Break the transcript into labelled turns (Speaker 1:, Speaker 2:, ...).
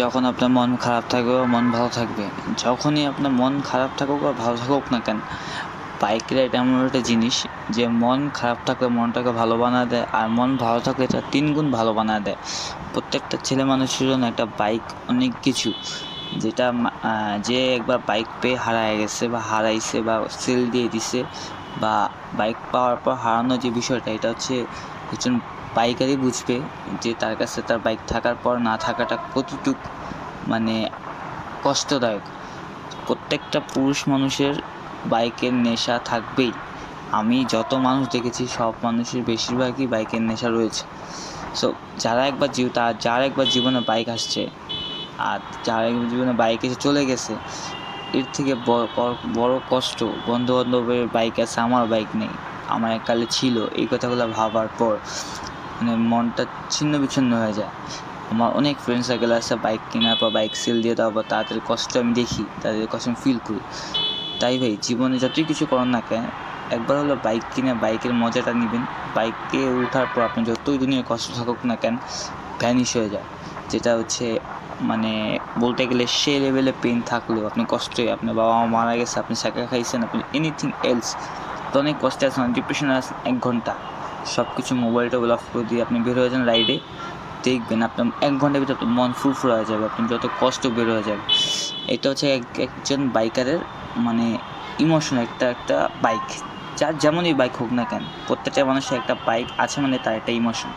Speaker 1: যখন আপনার মন খারাপ থাকবে বা মন ভালো থাকবে, যখনই আপনার মন খারাপ থাকুক বা ভালো থাকুক না কেন, বাইক রাইড এমন একটা জিনিস যে মন খারাপ থাকলে মনটাকে ভালো বানা দেয় আর মন ভালো থাকলে এটা তিন গুণ ভালো বানা দেয়। প্রত্যেকটা ছেলে মানুষের জন্য একটা বাইক অনেক কিছু যেটা যে একবার বাইক পেয়ে হারায় গেছে বা হারাইছে বা সেল দিয়ে দিছে বা বাইক পাওয়ার পর হারানোর যে বিষয়টা, এটা হচ্ছে একজন বাইকারই বুঝবে যে তার কাছে তার বাইক থাকার পর না থাকাটা কতটুক মানে কষ্টদায়ক। প্রত্যেকটা পুরুষ মানুষের বাইকের নেশা থাকবেই। আমি যত মানুষ দেখেছি, সব মানুষের বেশিরভাগই বাইকের নেশা রয়েছে। সো যারা একবার জীব তার যার একবার জীবনে বাইক আসছে, আর যার একবার জীবনে বাইক এসে চলে গেছে, এর থেকে বড় কষ্ট বন্ধু বান্ধবের বাইক আছে, আমার বাইক নেই। আমার এককালে ছিল, এই কথাগুলো ভাবার পর। মানে মনটা ছিন্ন বিচ্ছিন্ন হয়ে যায়। আমার অনেক ফ্রেন্ড সার্কেল আছে বাইক কেনার পর বাইক সেল দিয়ে দেওয়ার পর তাদের কষ্ট আমি দেখি, তাদের কষ্ট আমি ফিল করি। তাই ভাই, জীবনে যতই কিছু করেন না কেন, একবার হলো বাইক কিনে বাইকের মজাটা নেবেন। বাইকে ওঠার পর আপনি যতই দুনিয়ায় কষ্ট থাকুক না কেন ভ্যানিশ হয়ে যায়। যেটা হচ্ছে মানে বলতে গেলে সে লেভেলে পেন থাকলেও আপনি কষ্টে আপনার বাবা মা মারা গেছে, আপনি শাখা খাইছেন, আপনি এনিথিং এলস তো অনেক কষ্টে আছেন ডিপ্রেশনে আছেন এক ঘণ্টা। সব কিছু মোবাইল টোবাইল অফ করে দিয়ে আপনি বের হয়ে যান রাইডে দেখবেন আপনার এক ঘণ্টার ভিতরে আপনার মন ফুরফুর হয়ে যাবে, আপনি যত কষ্ট বের হয়ে যাবে এটা হচ্ছে এক, একজন বাইকারের মানে ইমোশন একটা একটা বাইক যার যেমনই বাইক হোক না কেন, প্রত্যেকটা মানুষের একটা বাইক আছে মানে তার একটা ইমোশন